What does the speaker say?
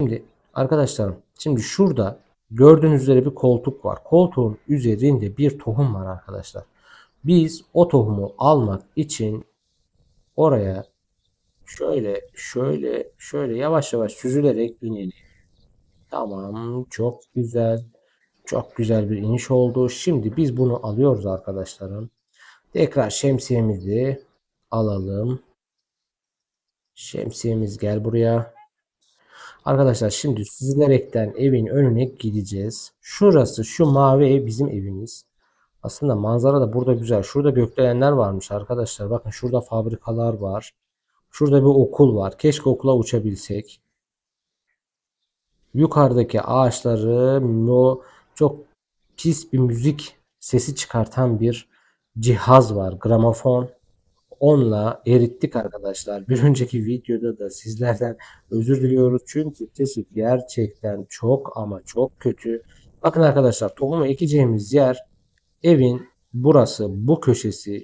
Şimdi arkadaşlarım şimdi şurada gördüğünüz üzere bir koltuk var. Koltuğun üzerinde bir tohum var arkadaşlar. Biz o tohumu almak için oraya şöyle şöyle şöyle yavaş yavaş süzülerek inelim. Tamam çok güzel. Çok güzel bir iniş oldu. Şimdi biz bunu alıyoruz arkadaşlarım. Tekrar şemsiyemizi alalım. Şemsiyemiz gel buraya. Arkadaşlar şimdi süzülerekten evin önüne gideceğiz. Şurası şu mavi ev bizim evimiz. Aslında manzara da burada güzel. Şurada gökdelenler varmış arkadaşlar. Bakın şurada fabrikalar var. Şurada bir okul var. Keşke okula uçabilsek. Yukarıdaki ağaçları o çok pis bir müzik sesi çıkartan bir cihaz var. Gramofon. Onunla erittik arkadaşlar. Bir önceki videoda da sizlerden özür diliyoruz. Çünkü sesi gerçekten çok ama çok kötü. Bakın arkadaşlar tohumu ekeceğimiz yer evin burası bu köşesi